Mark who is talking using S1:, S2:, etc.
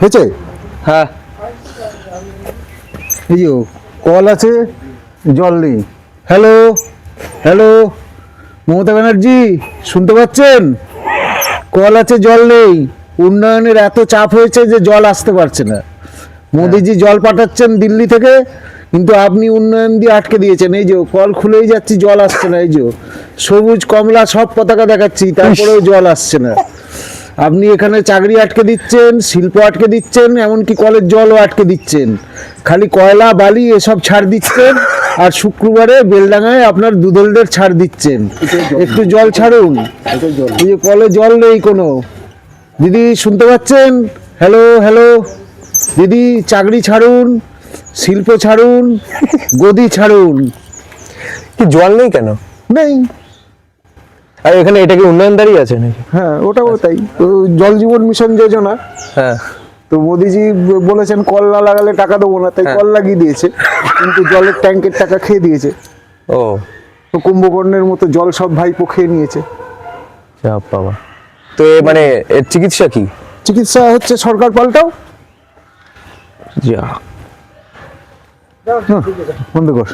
S1: হয়েছে?
S2: হ্যাঁ।
S1: এই যে কল আছে? জল নেই। হ্যালো? হ্যালো? মমতা ব্যানার্জি শুনতে পাচ্ছেন? কল আছে জল নেই। উন্নয়নের এত চাপ হয়েছে যে জল আসতে পারছে না। মোদিজি জল পাঠাচ্ছেন দিল্লি থেকে কিন্তু আপনি উন্নয়ন দিয়ে আটকে দিয়েছেন। এই যে কল খুলেই যাচ্ছি জল আসছে না। এই যে সবুজ কমলা সব পতাকা দেখাচ্ছি তারপরেও জল আসছে না। আপনি এখানে চাকরি আটকে দিচ্ছেন শিল্প আটকে দিচ্ছেন এমনকি কলের জলও আটকে দিচ্ছেন। খালি কয়লা বালি এসব ছাড় দিচ্ছেন আর শুক্রবারে বেলডাঙায় আপনার দুধলদের ছাড় দিচ্ছেন। একটু জল ছাড়ুন। এই যে কলে জল নেই কোনো। দিদি শুনতে পাচ্ছেন? Hello hello. দিদি চাকরি ছাড়ুন শিল্প ছাড়ুন গদি ছাড়ুন।
S2: কি জল নেই কেন?
S1: নেই।
S2: আর এখানে এটা কি উন্নয়ন দাঁড়িয়ে আছে নাকি?
S1: হ্যাঁ ওটাও তাই। তো জল জীবন মিশন যোজনা।
S2: হ্যাঁ।
S1: তো মোদিজি বলেছেন কল না লাগালে টাকা দেবো না তাই কল লাগিয়ে দিয়েছে। কিন্তু জলের ট্যাঙ্কের টাকা খেয়ে দিয়েছে।
S2: ও।
S1: তো কুম্ভকর্ণের মতো জল সব ভাইপো খেয়ে নিয়েছে।
S2: যা বাবা। তো এ মানে এর চিকিৎসা কি?
S1: চিকিৎসা হচ্ছে সরকার পাল্টাও।
S2: যা।
S1: বন্ধ কর।